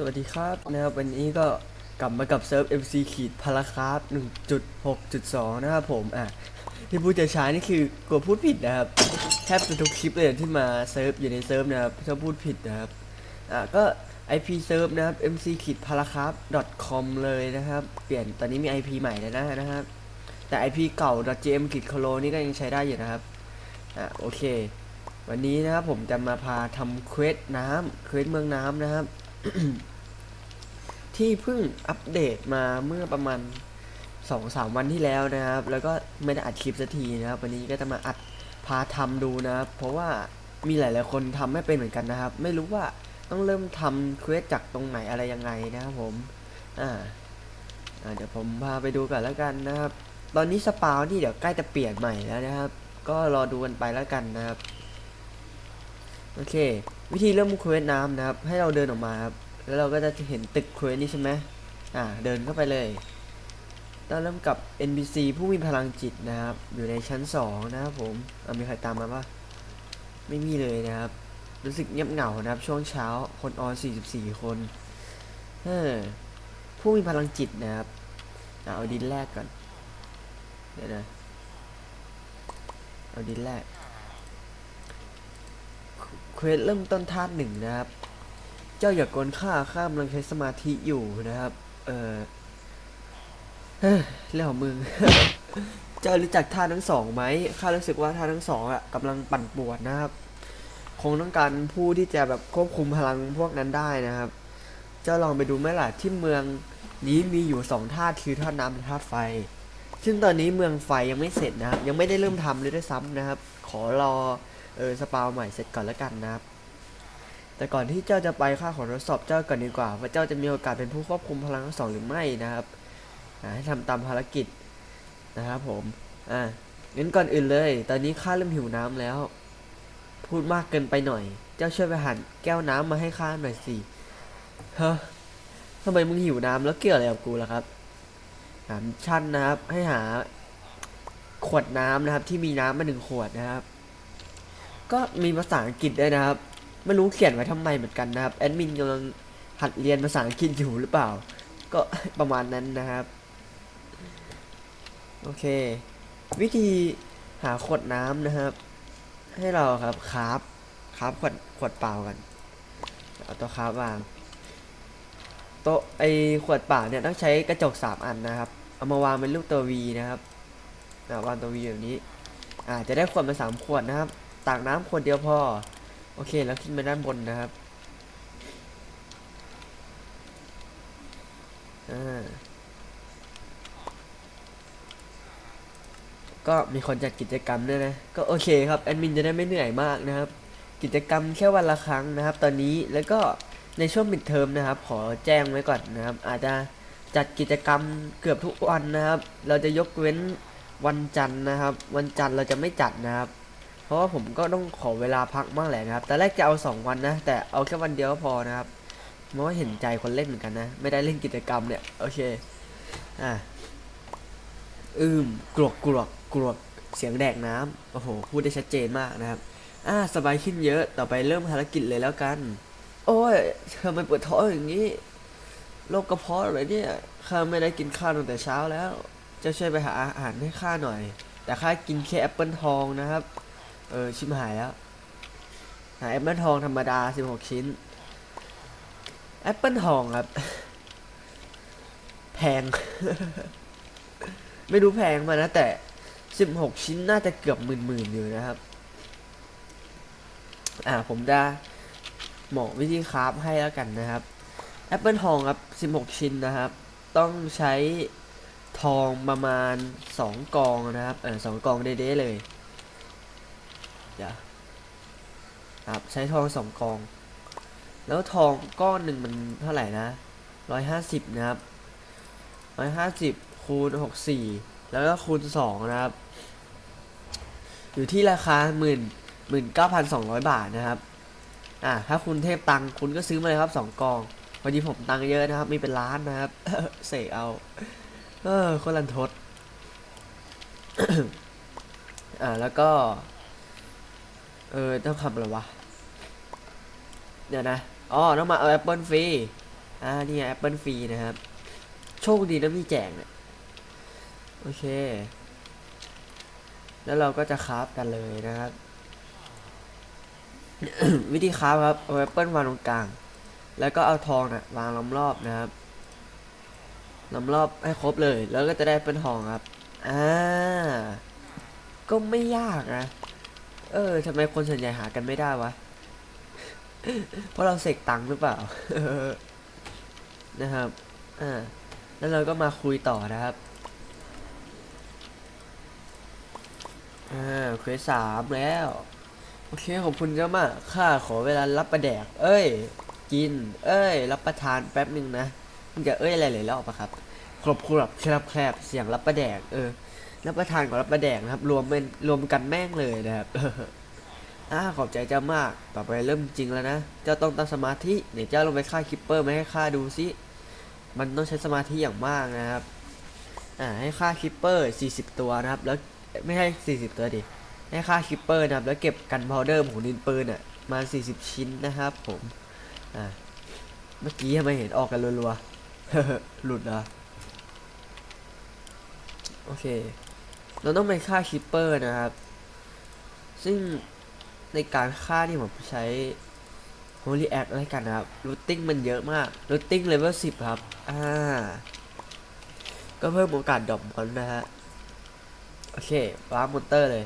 สวัสดีครับนะครับวันนี้ก็กลับมากับเซิร์ฟ MC ขีดพาราคราฟ1.6.2 นะครับผมอะที่พูดจะช้านี่คือกลัวพูดผิดนะครับแทบจะทุกคลิปเลยที่มาเซิร์ฟอยู่ในเซิร์ฟนะครับชอบพูดผิดนะครับอะก็ IP เซิร์ฟนะครับ MC ขีดพาราคราฟ .com เลยนะครับ เปลี่ยนตอนนี้มี IP ใหม่แล้วนะนะครับ แต่ IP เก่า .gm ขีดโคโลนี่ก็ยังใช้ได้อยู่นะครับอะโอเค วันนี้นะครับผมจะมาพาทำเควสน้ำเควสเมืองน้ำนะครับ ที่เพิ่งอัปเดตมาเมื่อประมาณสองสามวันที่แล้วนะครับ แล้วก็ไม่ได้อัดคลิปสักทีนะครับ วันนี้ก็จะมาอัดพาทำดูนะครับ เพราะว่ามีหลาย ๆ คนทำไม่เป็นเหมือนกันนะครับ ไม่รู้ว่าต้องเริ่มทำเควสจากตรงไหนอะไรยังไงนะครับผมอ่าอ่าเดี๋ยวผมพาไปดูกันแล้วกันนะครับ ตอนนี้สปาวนี่เดี๋ยวใกล้จะเปลี่ยนใหม่แล้วนะครับ ก็รอดูกันไปแล้วกันนะครับ โอเค วิธีเริ่มเควสน้ำนะครับ ให้เราเดินออกมาครับ แล้วเราก็จะเห็นตึกเควสนี่ใช่ไหมอ่า เดินเข้าไปเลยเราเริ่มกับ NPC ผู้มีพลังจิตนะครับ อยู่ในชั้นสองนะครับผมเอามีใครตามมาปะไม่มีเลยนะครับ รู้สึกเงียบเหงานะครับ ช่วงเช้า คนออน 44 คนเออผู้มีพลังจิตนะครับ เอาดินแรกก่อน เดี๋ยวนะ เอาดินแรก เควสเริ่มต้นธาตุหนึ่งนะครับ เจ้าอย่ากกลข้าข้ากำลังใช้สมาธิอยู่นะครับ เออเฮ้ยเรื่องของมึง เจ้ารู้จักท่าทั้งสองไหมข้ารู้สึกว่าท่าทั้งสองอะกำลังปั่นป่วนนะครับ คงต้องการผู้ที่จะแบบควบคุมพลังพวกนั้นได้นะครับ เจ้าลองไปดูไหมล่ะที่เมืองนี้มีอยู่สองธาตุคือธาตุน้ำและธาตุไฟ ซึ่งตอนนี้เมืองไฟยังไม่เสร็จนะครับ ยังไม่ได้เริ่มทำเลยด้วยซ้ำนะครับ ขอรอเออสปาวใหม่เสร็จก่อนแล้วกันนะครับ แต่ก่อนที่เจ้าจะไปข้าขอทดสอบเจ้าก่อนดีกว่าว่าเจ้าจะมีโอกาสเป็นผู้ควบคุมพลังทั้งสองหรือไม่นะครับให้ทำตามภารกิจนะครับผมอ่างั้นก่อนอื่นเลย ตอนนี้ข้าเริ่มหิวน้ำแล้ว พูดมากเกินไปหน่อย เจ้าช่วยไปหันแก้วน้ำมาให้ข้าหน่อยสิเฮ้อทำไมมึงหิวน้ำแล้วเกี่ยวอะไรกับกูล่ะครับถามชั่นนะครับให้หาขวดน้ำนะครับที่มีน้ำมาหนึ่งขวดนะครับ ก็มีภาษาอังกฤษด้วยนะครับ ไม่รู้เขียนไว้ทำไมเหมือนกันนะครับแอดมินกำลังหัดเรียนภาษาอังกฤษอยู่หรือเปล่า ก็ประมาณนั้นนะครับ โอเค วิธีหาขวดน้ำนะครับ ให้เราครับคราฟคราฟขวดขวดเปล่ากันเอาตัวคราฟวางโต๊ะไอขวดเปล่าเนี่ยต้องใช้กระจกสามอันนะครับ เอามาวางเป็นรูปตัววีนะครับวางตัววีแบบนี้ อ่าจะได้ขวดมาสามขวดนะครับตากน้ำขวดเดียวพอ โอเค แล้วขึ้นไปด้านบนนะครับ อ่า ก็มีคนจัดกิจกรรมด้วยนะ ก็โอเคครับ แอดมินจะได้ไม่เหนื่อยมากนะครับ กิจกรรมแค่วันละครั้งนะครับ ตอนนี้ แล้วก็ในช่วงปิดเทอมนะครับ ขอแจ้งไว้ก่อนนะครับ อาจจะจัดกิจกรรมเกือบทุกวันนะครับ เราจะยกเว้นวันจันทร์นะครับ วันจันทร์เราจะไม่จัดนะครับ เพราะว่าผมก็ต้องขอเวลาพักบ้างแหละนะครับแต่แรกจะเอาสองวันนะ แต่เอาแค่วันเดียวพอนะครับเพราะว่าเห็นใจคนเล่นเหมือนกันนะ ไม่ได้เล่นกิจกรรมเนี่ย โอเค อะ อืมกรวกกรวกกรวกเสียงแดกน้ำโอ้โห พูดได้ชัดเจนมากนะครับ อ่า สบายขึ้นเยอะ ต่อไปเริ่มภารกิจเลยแล้วกัน โอ้ยทำไมปวดท้องอย่างนี้ โรคกระเพาะอะไรเนี่ย ข้าไม่ได้กินข้าวตั้งแต่เช้าแล้ว จะช่วยไปหาอาหารให้ข้าหน่อย แต่ข้ากินแค่แอปเปิลทองนะครับ เออชิมหายแล้ว หาแอปเปิลทองธรรมดา16ชิ้น แอปเปิลทองครับ แพง ไม่รู้แพงมานะ แต่16ชิ้นน่าจะเกือบหมื่นๆอยู่นะครับ อ่าผมจะบอกวิธีคราฟให้แล้วกันนะครับ แอปเปิลทองครับ16ชิ้นนะครับ ต้องใช้ทองประมาณ2กองนะครับ เออสองกองเด้ๆเลย เดี๋ยวครับใช้ทองสองกอง แล้วทองก้อนหนึ่งมันเท่าไหร่นะร้อยห้าสิบนะครับร้อยห้าสิบคูณหกสี่แล้วก็คูณสองนะครับ อยู่ที่ราคาหมื่นหมื่นเก้าพันสองร้อยบาทนะครับอ่าถ้าคุณเทพตังคุณก็ซื้อมาเลยครับสองกองพอดีผมตังเยอะนะครับ มีเป็นล้านนะครับเสกเอา เออคนลันทดอ่าแล้วก็ เออต้องทำอะไรวะ เดี๋ยวนะ อ๋อ ต้องมาเอาแอปเปิลฟรี อ่า นี่แอปเปิลฟรีนะครับ โชคดีนะมีแจกเนี่ย โอเค แล้วเราก็จะคราฟกันเลยนะครับ วิธีคราฟครับ เอาแอปเปิลวางตรงกลาง แล้วก็เอาทองนะ่ะวางล้อมรอบนะครับล้อมรอบให้ครบเลย แล้วก็จะได้เป็นทองครับ อ่า ก็ไม่ยากนะ เออทำไมคนส่วนใหญ่หากันไม่ได้วะ เพราะเราเสกตังค์หรือเปล่า นะครับ อ่า แล้วเราก็มาคุยต่อนะครับ อ่าเควสสามแล้ว โอเคขอบคุณเจ้ามาก ข้าขอเวลารับประแดก เอ้ย กิน เอ้ย รับประทานแป๊บหนึ่งนะมึงจะเอ้ยอะไรเลยแล้วออกปะครับครบครบแคบแคบเสียงรับประแดก เออ รับประทานกับรับประแดกนะครับ รวมเป็นรวมกันแม่งเลยนะครับอ่าขอบใจเจ้ามาก ต่อไปเริ่มจริงแล้วนะ เจ้าต้องตั้งสมาธิ เดี๋ยวเจ้าลงไปฆ่าคิปเปอร์มาให้ข้าดูสิมันต้องใช้สมาธิอย่างมากนะครับ อ่าให้ฆ่าคิปเปอร์ 40 ตัวนะครับ แล้วไม่ให้40 ตัวดิ ให้ฆ่าคิปเปอร์นะครับ แล้วเก็บกันพาวเดอร์ของดินปืนอะ มา 40 ชิ้นนะครับผม อ่า เมื่อกี้ทำไมเห็นออกกันรัวๆ หลุดเหรอ โอเค เราต้องไปฆ่าคิปเปอร์นะครับ ซึ่งในการฆ่านี่ผมใช้ Holy Act อะไรกันนะครับรูทติ้งมันเยอะมากรูทติ้งเลเวล10ครับ อ่า ก็เพิ่มโอกาสดรอปมอนนะฮะ โอเควาร์ปมอนเตอร์เลย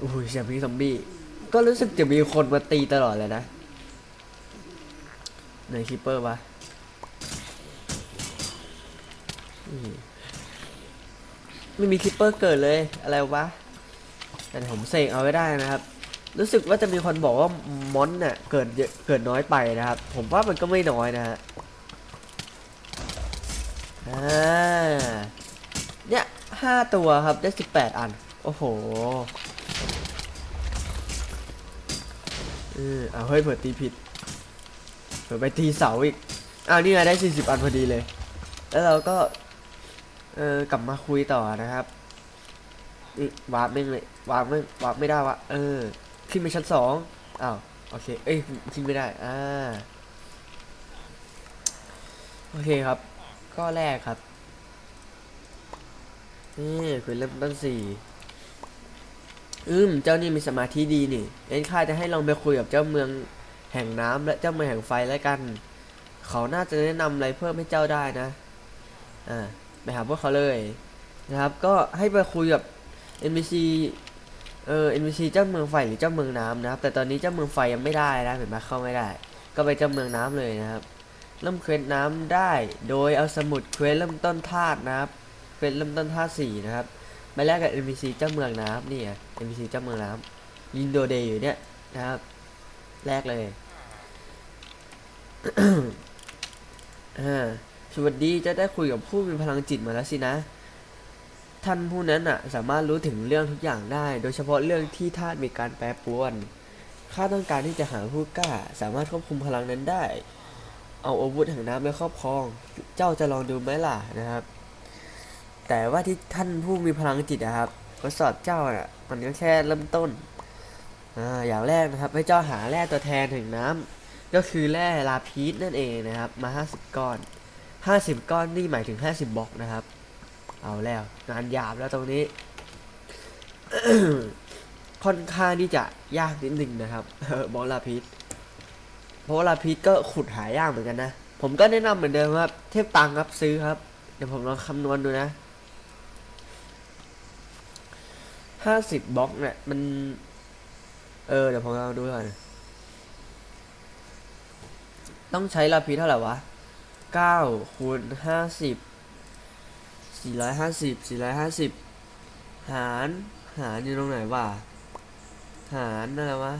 อุ้ยเสียงพี่ซอมบี้ ก็รู้สึกจะมีคนมาตีตลอดเลยนะไหนคิปเปอร์วะอืม ไม่มีคิปเปอร์เกิดเลยอะไรวะ แต่ผมเสกเอาไว้ได้นะครับ รู้สึกว่าจะมีคนบอกว่ามอนเนี่ยเกิดเยอะเกิดน้อยไปนะครับ ผมว่ามันก็ไม่น้อยนะฮะอ่าเนี่ยห้าตัวครับได้สิบแปดอัน โอ้โหเออเอาเฮ้ยเผื่อตีผิดเผื่อไปตีเสาอีกอ้าวนี่ไงได้สี่สิบอันพอดีเลย แล้วเราก็ เออกลับมาคุยต่อนะครับนี่วาร์ปไม่เลยวาร์ปไม่วาร์ปไม่ได้วะเออ ขึ้นไปชั้นสองอ้าวโอเค เอ้ยขึ้นไม่ได้อ่าโอเคครับก็แรกครับนี่คือเริ่มต้นสี่อืมเจ้านี่มีสมาธิดีนี่เอ็นข้าจะให้ลองไปคุยกับเจ้าเมืองแห่งน้ำและเจ้าเมืองแห่งไฟแล้วกัน เขาน่าจะแนะนำอะไรเพิ่มให้เจ้าได้นะอ่า ไปหาพวกเขาเลยนะครับ ก็ให้ไปคุยกับ NPC เออ NPC เจ้าเมืองไฟหรือเจ้าเมืองน้ำนะครับ แต่ตอนนี้เจ้าเมืองไฟยังไม่ได้นะเห็นไหมเข้าไม่ได้ ก็ไปเจ้าเมืองน้ำเลยนะครับ เริ่มเควสน้ำได้ โดยเอาสมุดเควสเริ่มต้นธาตุนะครับเควสเริ่มต้นธาตุสี่นะครับไปแลกกับ NPC เจ้าเมืองน้ำนี่ไง NPC เจ้าเมืองน้ำยิงโดเดย์อยู่เนี่ยนะครับแลกเลยอ่า สวัสดีจะได้คุยกับผู้มีพลังจิตมาแล้วสินะ ท่านผู้นั้นอะสามารถรู้ถึงเรื่องทุกอย่างได้ โดยเฉพาะเรื่องที่ธาตุมีการแปรปรวนข้าต้องการที่จะหาผู้กล้า สามารถควบคุมพลังนั้นได้ เอาอาวุธแห่งน้ำไปครอบครอง เจ้าจะลองดูไหมล่ะนะครับ แต่ว่าที่ท่านผู้มีพลังจิตนะครับทดสอบเจ้าน่ะมันก็แค่เริ่มต้นอ่าอย่างแรกนะครับ ให้เจ้าหาแร่ตัวแทนถึงน้ำก็คือแร่ลาพีสนั่นเองนะครับ มา 50 ก้อน 50 ก้อนนี่หมายถึง 50บล็อกนะครับ เอาแล้วงานหยาบแล้วตรงนี้ ค่อนข้างที่จะยากนิดนึงนะครับบล็อกลาพีสเพราะว่าลาพีสก็ขุดหายากเหมือนกันนะ ผมก็แนะนำเหมือนเดิมครับ เทพตังครับซื้อครับ เดี๋ยวผมลองคำนวณดูนะ50บบล็อกเนี่ยมัน เออ เดี๋ยวผมลองดูก่อนต้องใช้ลาพีสเท่าไหร่วะ 9คูณ50 450 450หารหารอยู่ตรงไหนวะหารอะไรวะ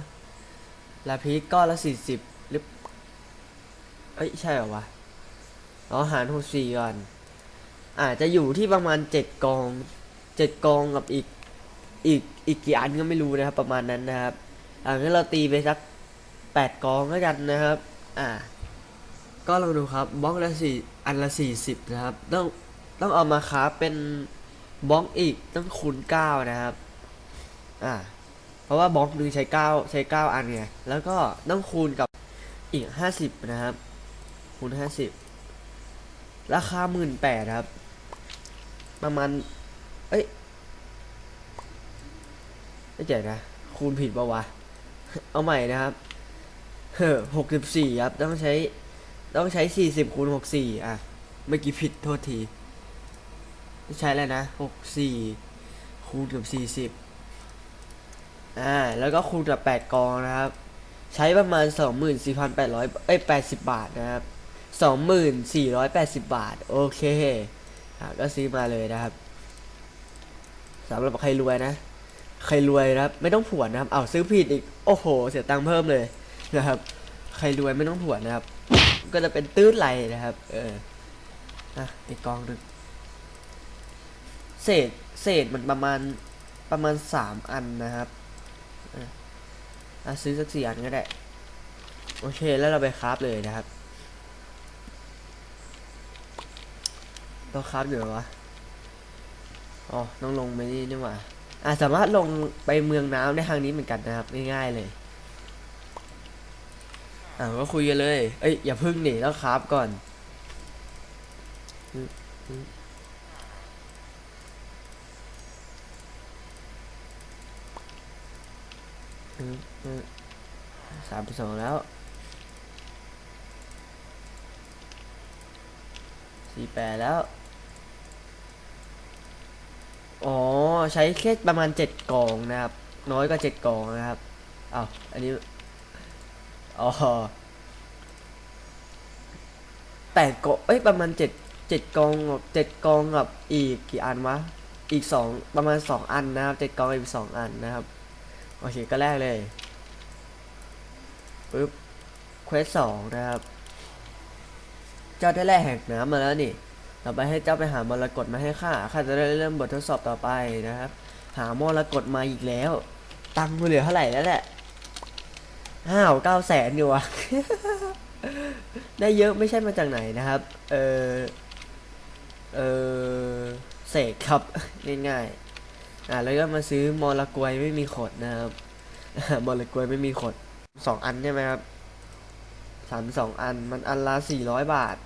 ลาพีก้อนละ40หรือเอ้ยใช่เหรอวะอ๋อหาร64ก่อนอาจจะอยู่ที่ประมาณ7กอง7กองกับอีกอีกอีกกี่อันก็ไม่รู้นะครับ ประมาณนั้นนะครับอ่างั้นเราตีไปสัก8กองแล้วกันนะครับ อ่า ก็ลองดูครับบล็อกละสี่อันละสี่สิบนะครับ ต้องต้องเอามาค้าเป็นบล็อกอีกต้องคูณเก้านะครับอ่าเพราะว่าบล็อกหนึ่งใช้เก้าใช้เก้าอันไงแล้วก็ต้องคูณกับอีกห้าสิบนะครับ คูณห้าสิบราคาหมื่นแปดครับ ประมาณ เอ้ยไม่เจ๋งนะ คูณผิดปะวะ เอาใหม่นะครับเฮ้หกสิบสี่ครับ ต้องใช้ ต้องใช้สี่สิบคูณหกสี่อะ เมื่อกี้ผิดโทษทีใช้แล้วนะหกสี่คูณกับสี่สิบอ่า แล้วก็คูณกับแปดกองนะครับ ใช้ประมาณสองหมื่นสี่พันแปดร้อยเอ้ยแปดสิบบาทนะครับสองหมื่นสี่ร้อยแปดสิบบาท โอเคอะก็ซื้อมาเลยนะครับสำหรับใครรวยนะ ใครรวยนะครับ ไม่ต้องผวนนะครับ เอาซื้อผิดอีก โอ้โห เสียตังค์เพิ่มเลยนะครับ ใครรวยไม่ต้องผวนนะครับ ก็จะเป็นตื้นไหลนะครับ เอออะอีกกองหนึ่งเศษเศษมันประมาณประมาณสามอันนะครับอะซื้อสักสี่อันก็ได้ โอเคแล้วเราไปคราฟเลยนะครับเราคราฟอยู่เหรอวะอ๋อต้องลงไปนี่นี่หว่าอะสามารถลงไปเมืองน้ำได้ทางนี้เหมือนกันนะครับง่ายๆเลย อะก็คุยกันเลย เอ้ยอย่าพึ่งหนิต้องคราฟก่อนอืมสามสองแล้วสี่แปดแล้ว อ๋อ ใช้แค่ประมาณเจ็ดกล่องนะครับ น้อยกว่าเจ็ดกล่องนะครับอ้าวอันนี้ อ๋อแปดกองเอ้ยประมาณเจ็ดเจ็ดกองเจ็ดกองกับอีกกี่อันวะอีกสองประมาณสองอันนะครับเจ็ดกองอีกสองอันนะครับโอเคก็แรกเลยปึ๊บเควสสองนะครับ เจ้าได้แร่แห่งน้ำมาแล้วนี่ต่อไปให้เจ้าไปหามรกตมาให้ข้าข้าจะได้เริ่มบททดสอบต่อไปนะครับ หามรกตมาอีกแล้ว ตังค์เหลือเท่าไหร่แล้วแหละ ห้าวเก้าแสนอยู่วะได้เยอะไม่ใช่มาจากไหนนะครับ เออเออเสกครับ ง่ายๆ อ่าแล้วก็มาซื้อมรกวยไม่มีขดนะครับมรกวยไม่มีขดสองอันใช่ไหมครับสามสองอันมันอันละสี่ร้อยบาท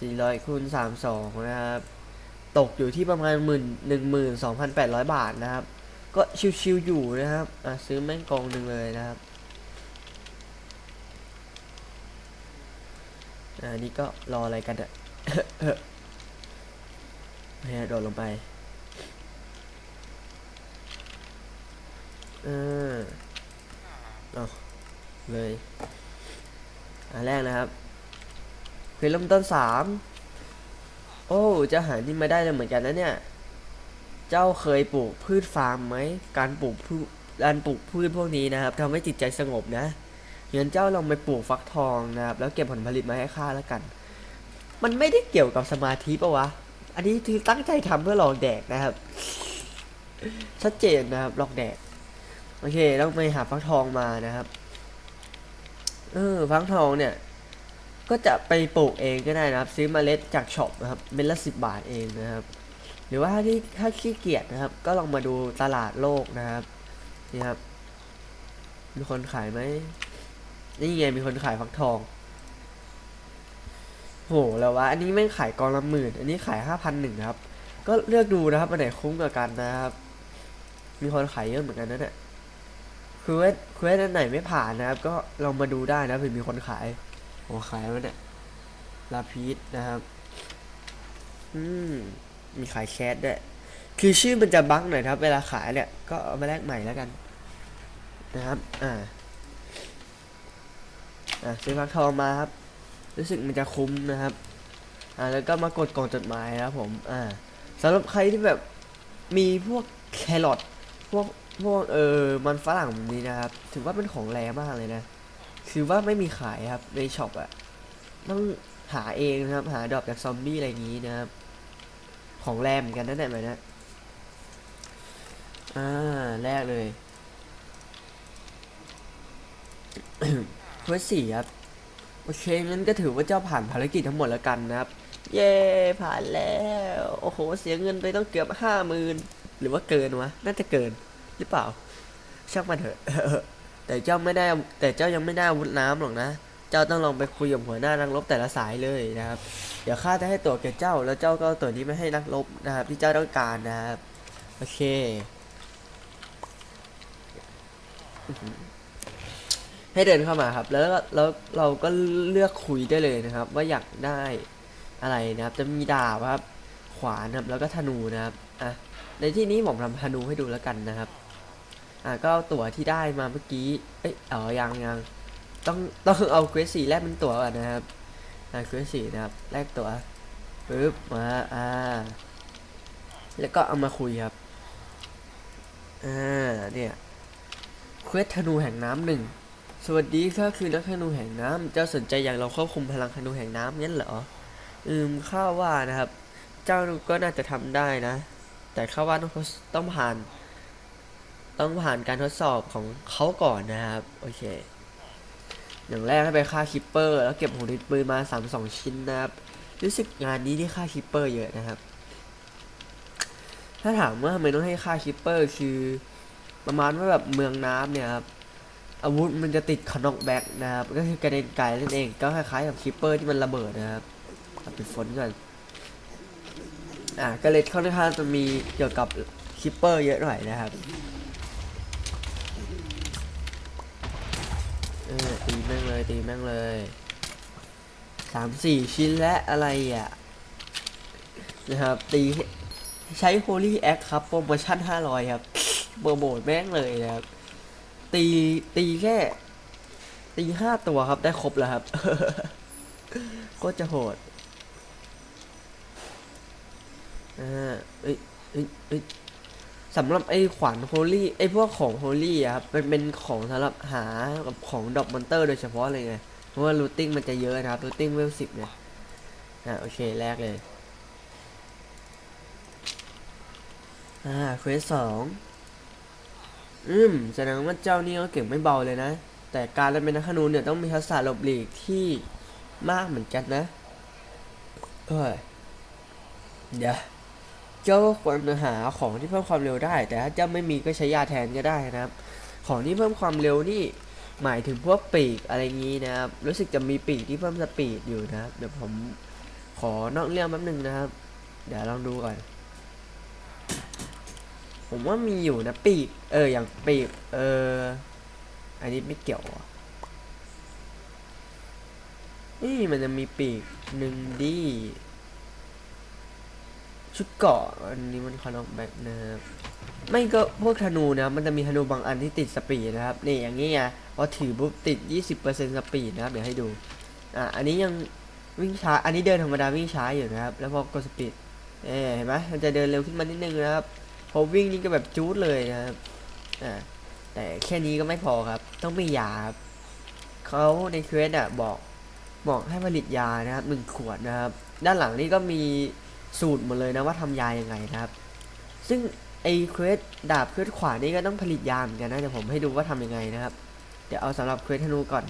สี่ร้อยคูณสามสองนะครับ ตกอยู่ที่ประมาณหมื่นหนึ่งหมื่นสองพันแปดร้อยบาทนะครับ ก็ชิวๆอยู่นะครับ อะซื้อแม่งกองหนึ่งเลยนะครับ อ่านี่ก็รออะไรกันอะเนี่ยโดดลงไปเออเอาเลยอันแรกนะครับเคยเริ่มต้นสามโอ้เจะหานี่มาได้เลยเหมือนกันนะเนี่ย เจ้าเคยปลูกพืชฟาร์มไหมการปลูกพืชการปลูกพืชพวกนี้นะครับทำให้จิตใจสงบนะ งั้นเจ้าลองไปปลูกฟักทองนะครับแล้วเก็บผลผลิตมาให้ข้าแล้วกัน มันไม่ได้เกี่ยวกับสมาธิปะวะ อันนี้คือตั้งใจทำเพื่อหลอกแดกนะครับ ชัดเจนนะครับหลอกแดก โอเคต้องไปหาฟักทองมานะครับ เออฟักทองเนี่ย ก็จะไปปลูกเองก็ได้นะครับ ซื้อเมล็ดจากช็อปนะครับเม็ดละสิบบาทเองนะครับ หรือว่าถ้าที่ถ้าขี้เกียจนะครับ ก็ลองมาดูตลาดโลกนะครับนี่ครับมีคนขายไหม นี่ไงมีคนขายฟักทอง โหแล้ววะ อันนี้แม่ขายกองละหมื่น อันนี้ขายห้าพันหนึ่งครับ ก็เลือกดูนะครับอันไหนคุ้มกับกันนะครับ มีคนขายเยอะเหมือนกันนะเนี่ยคือเวทคือเวทอันไหนไม่ผ่านนะครับ ก็ลองมาดูได้นะเผื่อมีคนขายโอ้ขายแล้วเนี่ยลาพีสนะครับ อืม มีขายแคสด้วย คือชื่อมันจะบั๊กหน่อยครับ เวลาขายเนี่ย ก็เอามาแลกใหม่แล้วกัน นะครับ อ่า อะซื้อฟักทองมาครับ รู้สึกมันจะคุ้มนะครับ อ่าแล้วก็มากดกล่องจดหมายนะครับผมอ่าสำหรับใครที่แบบมีพวกแครอทพวกพวกเออมันฝรั่งแบบนี้นะครับ ถือว่าเป็นของแรงมากเลยนะคือว่าไม่มีขายครับในช็อปอะต้องหาเองนะครับ หาดอปจากซอมบี้อะไรอย่างนี้นะครับ ของแรมเหมือนกันนั่นแหละแบบนะอ่าแรกเลย เควสสี่ครับ โอเคงั้นก็ถือว่าเจ้าผ่านภารกิจทั้งหมดแล้วกันนะครับ เย้ผ่านแล้ว โอ้โห เสียเงินไปต้องเกือบห้าหมื่นหรือว่าเกินวะ น่าจะเกินหรือเปล่า ช่างมันเถอะ แต่เจ้าไม่ได้ แต่เจ้ายังไม่ได้วุธน้ำหรอกนะ เจ้าต้องลองไปคุยกับหัวหน้านักรบแต่ละสายเลยนะครับ เดี๋ยวข้าจะให้ตัวแกเจ้า แล้วเจ้าก็ตัวนี้ไมาให้นักรบนะครับ ที่เจ้าต้องการนะครับ โอเค ให้เดินเข้ามาครับ แล้วแล้วเราก็เลือกคุยได้เลยนะครับ ว่าอยากได้อะไรนะครับ จะมีดาบครับ ขวานครับแล้วก็ธนูนะครับอะในที่นี้ผมทำธนูให้ดูแล้วกันนะครับอะก็เอาตั๋วที่ได้มาเมื่อกี้เอ้ยอ๋อยังยังต้องต้องเอาเควสสี่แลกเป็นตั๋วก่อนนะครับอะเควสสี่นะครับแลกตั๋วปึ๊บมาอ่าแล้วก็เอามาคุยครับอ่าเนี่ยเควสธนูแห่งน้ำหนึ่ง สวัสดีข้าคือนักธนูแห่งน้ำเจ้าสนใจอยากลองควบคุมพลังธนูแห่งน้ำงั้นเหรอ อืมข้าว่านะครับ เจ้าก็น่าจะทำได้นะ แต่ข้าว่าต้องต้องผ่าน ต้องผ่านการทดสอบของเขาก่อนนะครับ โอเค อย่างแรกให้ไปฆ่าคิปเปอร์ แล้วเก็บหัวดินปืนมาสามสองชิ้นนะครับ รู้สึกงานนี้ที่ฆ่าคิปเปอร์เยอะนะครับ ถ้าถามว่าทำไมต้องให้ฆ่าคิปเปอร์คือประมาณว่าแบบเมืองน้ำเนี่ยครับ อาวุธมันจะติดคอนอกแบ็กนะครับ ก็คือกระเด็นไกลนั่นเอง ก็คล้ายๆกับคิปเปอร์ที่มันระเบิดนะครับเอาปิดฝนก่อนอ่าก็เลยค่อนข้างจะมีเกี่ยวกับคิปเปอร์เยอะหน่อยนะครับเออตีแม่งเลยตีแม่งเลยสามสี่ชิ้นและอะไรอะนะครับ ตีใช้ Holy Act ครับ โปรโมชั่น 500 ครับโปรโมทแม่งเลยนะครับ ตีตีแค่ ตีห้าตัวครับได้ครบแล้วครับก็จะโหดอ่าเอ้ยเอ้ยเอ้ยสำหรับไอ้ขวานโฮลี่ไอ้พวกของโฮลี่อะครับมันเป็นของสำหรับหากับของดอกมอนเตอร์โดยเฉพาะเลยไงเพราะว่ารูติ้งมันจะเยอะนะครับรูติ้งเวลสิบเนี่ยอ่าโอเคแรกเลยอ่าเควสสอง อืมแสดงว่าเจ้านี่ก็เก่งไม่เบาเลยนะ แต่การเป็นนักขนูเนี่ยต้องมีทักษะหลบหลีกที่มากเหมือนกันนะ เอ้ยเดี๋ยวเจ้าก็ควรหาของที่เพิ่มความเร็วได้ แต่ถ้าเจ้าไม่มีก็ใช้ยาแทนก็ได้นะครับ ของที่เพิ่มความเร็วนี่หมายถึงพวกปีกอะไรงี้นะครับ รู้สึกจะมีปีกที่เพิ่มสปีดอยู่นะครับ เดี๋ยวผมขอนอกเรื่องแป๊บนึงนะครับ เดี๋ยวลองดูก่อน ผมว่ามีอยู่นะปีก เออ อย่างปีก เออ อันนี้ไม่เกี่ยวอะนี่มันจะมีปีกหนึ่งดีชุดเกาะอันนี้มันคอนออกแบ็กนะครับไม่ก็พวกธนูนะมันจะมีธนูบางอันที่ติดสปีดนะครับนี่อย่างนี้ไงพอถือปุ๊บติด 20%สปีดนะครับเดี๋ยวให้ดูอะอันนี้ยังวิ่งช้าอันนี้เดินธรรมดาวิ่งช้าอยู่นะครับ แล้วพอกดสปีดเอ๊เห็นไหมมันจะเดินเร็วขึ้นมานิดนึงนะครับ พอวิ่งนี่ก็แบบจู๊ดเลยนะครับอ่าแต่แค่นี้ก็ไม่พอครับ ต้องมียาครับเขาในเควสอะบอกบอกให้ผลิตยานะครับหนึ่งขวดนะครับ ด้านหลังนี่ก็มีสูตรหมดเลยนะว่าทำยายังไงนะครับ ซึ่งไอเควสดาบเควสขวานี่ก็ต้องผลิตยาเหมือนกันนะเดี๋ยวผมให้ดูว่าทำยังไงนะครับ เดี๋ยวเอาสำหรับเควสธนูก่อน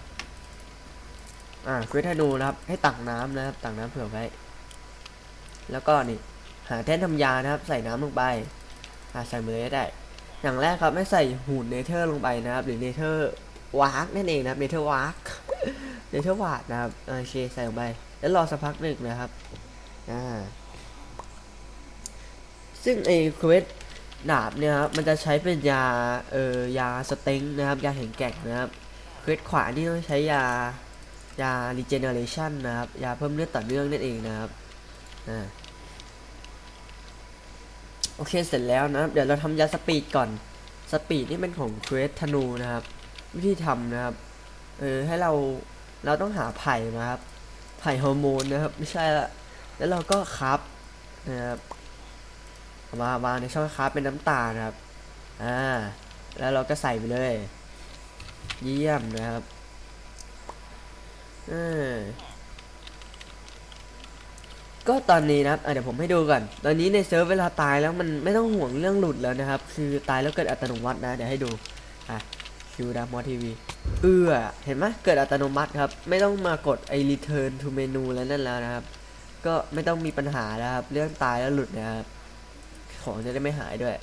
อ่าเควสธนูนะครับ ให้ตักน้ำนะครับ ตักน้ำเผื่อไว้ แล้วก็นี่หาแท่นทำยานะครับ ใส่น้ำลงไป อาใส่มือก็ได้ อย่างแรกครับไม่ใส่หุ่นเนเธอร์ลงไปนะครับ หรือเนเธอร์วาร์กนั่นเองนะครับเนเธอร์วาร์กเนเธอร์วาร์กนะครับโอเคใส่ลงไป แล้วรอสักพักหนึ่งนะครับอ่าซึ่งไอ้เควสดาบเนี่ยครับมันจะใช้เป็นยาเอ่อยาสเต็งนะครับยาแห่งแกร่งนะครับเควสขวานี่ต้องใช้ยายา regeneration นะครับยาเพิ่มเลือดต่อเนื่องนั่นเองนะครับอ่า โอเคเสร็จแล้วนะครับเดี๋ยวเราทำยาสปีดก่อนสปีดนี่เป็นของเควสธนูนะครับ วิธีทำนะครับเออให้เราเราต้องหาไผ่มาครับไผ่ฮอร์โมนนะครับ ไม่ใช่ละแล้วเราก็ครับนะครับมาวางในช่องครับเป็นน้ำตาลนะครับ อ่า แล้วเราก็ใส่ไปเลย เยี่ยมนะครับ เออ ก็ตอนนี้นะครับเดี๋ยวผมให้ดูก่อน ตอนนี้ในเซิร์ฟเวลาตายแล้วมันไม่ต้องห่วงเรื่องหลุดแล้วนะครับ คือตายแล้วเกิดอัตโนมัตินะ เดี๋ยวให้ดู อะคิวดามอทีวีเอื้อ เห็นไหมเกิดอัตโนมัติครับ ไม่ต้องมากดไอ้ return to menu แล้วนั่นแล้วนะครับ ก็ไม่ต้องมีปัญหาแล้วครับ เรื่องตายแล้วหลุดนะครับ ของจะได้ไม่หายด้วย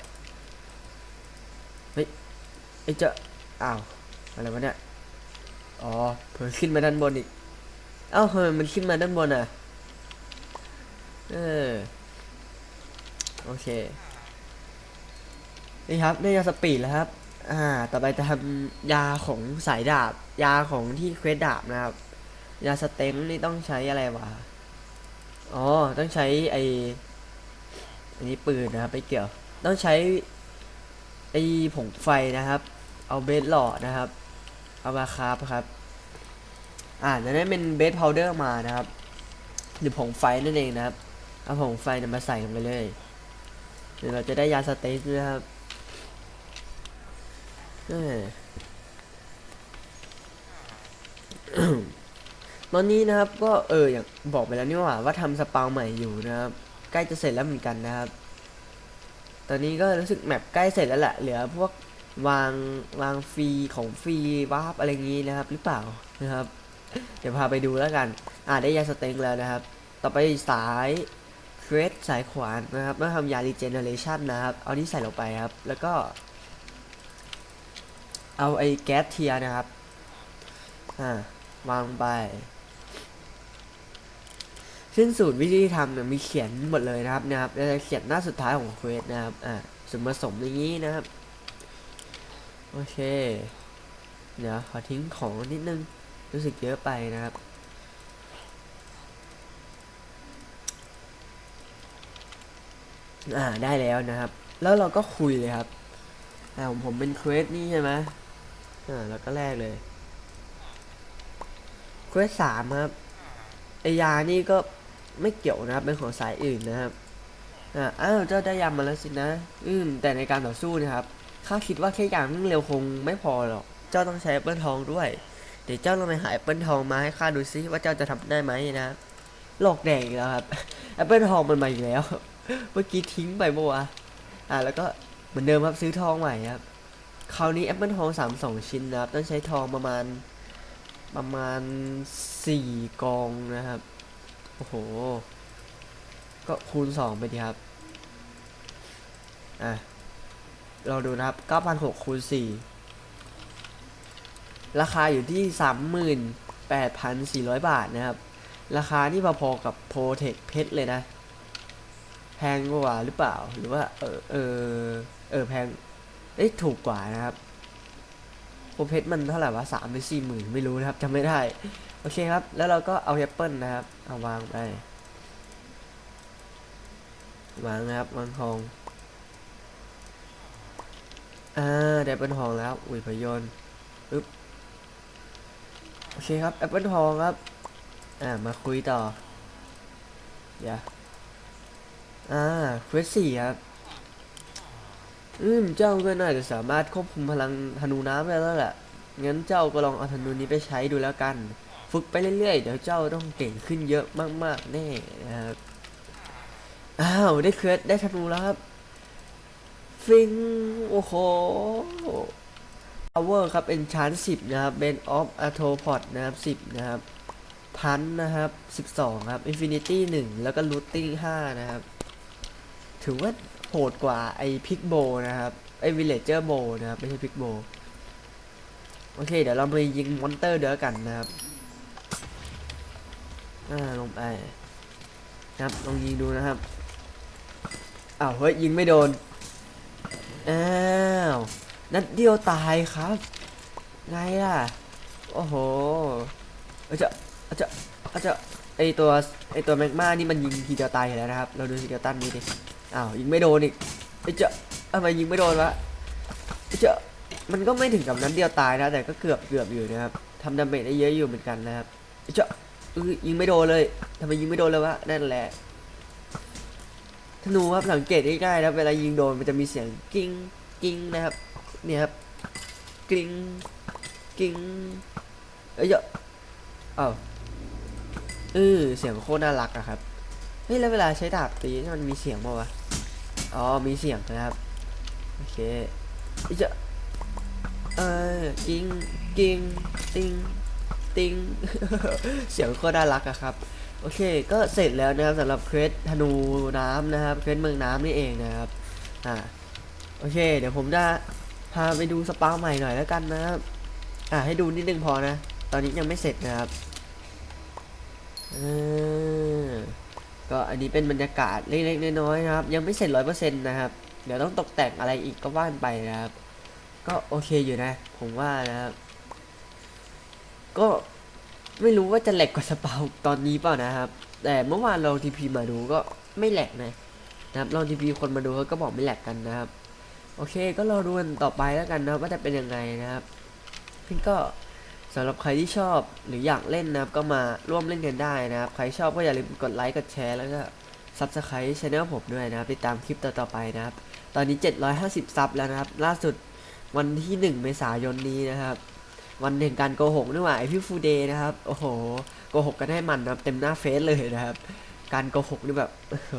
เฮ้ยไอ้เจ้าอ้าว อะไรวะเนี่ย อ๋อเผลอขึ้นมาด้านบนอีก เอ้าทำไมมันขึ้นมาด้านบนอะ เออ โอเค นี่ครับได้ยาสปีดแล้วครับ อ่า ต่อไปจะทำยาของสายดาบ ยาของที่เควสดาบนะครับ ยาสเต็งนี่ต้องใช้อะไรวะ อ๋อ ต้องใช้ไออันนี้ปืนนะครับไม่เกี่ยว ต้องใช้ไอผงไฟนะครับ เอาเบสหล่อนะครับ เอามาคราฟครับ อ่าจะได้เป็นเบสพาวเดอร์มานะครับ หรือผงไฟนั่นเองนะครับ เอาผงไฟเนี่ยมาใส่ลงไปเลย เดี๋ยวเราจะได้ยาสเต็กนะครับเอ้ยตอนนี้นะครับ ก็เอออย่างบอกไปแล้วนี่หว่าว่าทำสปาวใหม่อยู่นะครับ ใกล้จะเสร็จแล้วเหมือนกันนะครับ ตอนนี้ก็รู้สึกแมปใกล้เสร็จแล้วแหละเหลือพวกวางวางฟรีของฟรีวาร์ปอะไรอย่างนี้นะครับ หรือเปล่านะครับ เดี๋ยวพาไปดูแล้วกัน อ่าได้ยาสเต็งแล้วนะครับ ต่อไปสาย เควสสายขวานนะครับต้อทำยารีเจเนเรชันนะครับ เอานี่ใส่ลงไปครับ แล้วก็ เอาไอ้แก๊สเทียนะครับ อ่าวางลงไปซึ่งสูตรวิธีทำเนี่ยมีเขียนหมดเลยนะครับนะครับแล้วจะเขียนหน้าสุดท้ายของเควสนะครับ อ่าส่วนผสมอย่างนี้นะครับ โอเค เดี๋ยวขอทิ้งของนิดนึง รู้สึกเยอะไปนะครับ อ่าได้แล้วนะครับ แล้วเราก็คุยเลยครับอ่าของผมเป็นเควสนี่ใช่ไหมอ่าแล้วก็แรกเลยเควสสามครับไอยานี่ก็ไม่เกี่ยวนะครับเป็นของสายอื่นนะครับอ่าอ้าวเจ้าได้ยามาแล้วสินะ อืมแต่ในการต่อสู้นะครับข้าคิดว่าแค่ยาวิ่งเร็วคงไม่พอหรอกเจ้าต้องใช้แอปเปิลทองด้วยเดี๋ยวเจ้าลองไปหาแอปเปิลทองมาให้ข้าดูซิว่าเจ้าจะทำได้ไหมนะหลอกแดงอีกแล้วครับแอปเปิลทองมันมาอีกแล้ว เมื่อกี้ทิ้งไปเมื่อวะอ่าแล้วก็เหมือนเดิมครับซื้อทองใหม่ครับคราวนี้แอปเปิลทองสามสองชิ้นนะครับ ต้องใช้ทองประมาณประมาณสี่กองนะครับ โอ้โห ก็คูณสองไปดีครับ อะ เราดูนะครับเก้าพันหกคูณสี่ราคาอยู่ที่สามหมื่นแปดพันสี่ร้อยบาทนะครับ ราคานี่พอๆกับโปรเทคเพชรเลยนะ แพงกว่าหรือเปล่า หรือว่า เออ เออ เออ แพง เอ้ย ถูกกว่านะครับโปรเพชรมันเท่าไหร่วะสามหรือสี่หมื่นไม่รู้นะครับจำไม่ได้ โอเคครับ แล้วเราก็เอาแอปเปิลนะครับ เอาวางไป วางนะครับ วางทอง อ่าได้แอปเปิลทองแล้ว อุ้ยพยนต์ปึ๊บ โอเคครับแอปเปิลทองครับ อ่า มาคุยต่อ เดี๋ยว อ่าเควสสี่ครับอืมเจ้าก็น่าจะสามารถควบคุมพลังธนูน้ำได้แล้วแหละ งั้นเจ้าก็ลองเอาธนูนี้ไปใช้ดูแล้วกัน ฝึกไปเรื่อยๆ เดี๋ยวเจ้าต้องเก่งขึ้นเยอะมากๆ แน่นะครับ อ้าว ได้เควสได้ธนูแล้วครับ ฟิง โอ้โห power ครับ เป็นชั้น10นะครับ เป็น of a t o p o d นะครับ10นะครับ พันนะครับ12ครับ infinity 1แล้วก็ looting 5นะครับ ถือว่าโหดกว่าไอพิกโบนะครับ ไอ้ villager bow นะครับ ไม่ใช่พิกโบ โอเค เดี๋ยวเราไปยิงมอนเตอร์เดียวกันนะครับอ่าลงไปนะครับลองยิงดูนะครับอ้าวเฮ้ยยิงไม่โดนอ้าวนัดเดียวตายครับ ไงล่ะ โอ้โหอาจจะอาจจะอาจจะไอตัวไอตัวแมกมานี่มันยิงทีเดียวตายอยู่แล้วนะครับ เราดูสเกลตันนี้ดิ อ้าวยิงไม่โดนอีกไอเจะทำไมยิงไม่โดนวะไอเจะมันก็ไม่ถึงกับนั้นเดียวตายนะ แต่ก็เกือบเกือบอยู่นะครับทำดาเมจได้เยอะอยู่เหมือนกันนะครับไอเจะเออยิงไม่โดนเลยทำไมยิงไม่โดนเลยวะนั่นแหละธนูครับสังเกตง่ายๆนะเวลายิงโดนมันจะมีเสียงกิ้งกิ้งนะครับเนี่ยครับกริ๊งกริ๊งเอ้ยเอะอ้าวเออเสียงโคตรน่ารักอะครับเฮ้ยแล้วเวลาใช้ดาบตีมันมีเสียงป่าวะ อ๋อ มีเสียงนะครับ โอเคเอ้ยเยอะเออกริ๊งกริ๊งติ้งติ้งเสียงโคตรน่ารักอะครับ โอเค ก็เสร็จแล้วนะครับสำหรับเควสธนูน้ำนะครับ เควสเมืองน้ำนี่เองนะครับ อ่า โอเค เดี๋ยวผมจะพาไปดูสปาใหม่หน่อยแล้วกันนะครับ อ่า ให้ดูนิดนึงพอนะ ตอนนี้ยังไม่เสร็จนะครับ เออ ก็อันนี้เป็นบรรยากาศเล็กๆน้อยๆนะครับ ยังไม่เสร็จร้อยเปอร์เซ็นต์นะครับ เดี๋ยวต้องตกแต่งอะไรอีกก็ว่านไปนะครับ ก็โอเคอยู่นะ ผมว่านะครับ ก็ไม่รู้ว่าจะแหลกกว่าสเปาตอนนี้เปล่านะครับ แต่เมื่อวานลองทีพีมาดูก็ไม่แหลกนะนะครับลองทีพีคนมาดูเขาก็บอกไม่แหลกกันนะครับ โอเค ก็รอดูกันต่อไปแล้วกันนะว่าจะเป็นยังไงนะครับซึ่งก็ สำหรับใครที่ชอบหรืออยากเล่นนะครับก็มาร่วมเล่นกันได้นะครับ ใครชอบก็อย่าลืมกดไลค์กดแชร์แล้วก็ซับสไครต์ช anel ผมด้วยนะครับติดตามคลิปต่อๆไปนะครับ ตอนนี้ 750 ซับแล้วนะครับ ล่าสุดวันที่ 1 เมษายนนี้นะครับ วันแห่งการโกหกนี่หว่าไอพี่ฟูเดย์นะครับ โอ้โหโกหกกันให้มันนะครับ เต็มหน้าเฟซเลยนะครับ การโกหกนี่แบบโอ้โห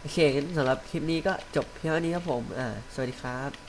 โอเคงั้นสำหรับคลิปนี้ก็จบเพียงเท่านี้ครับผมอ่าสวัสดีครับ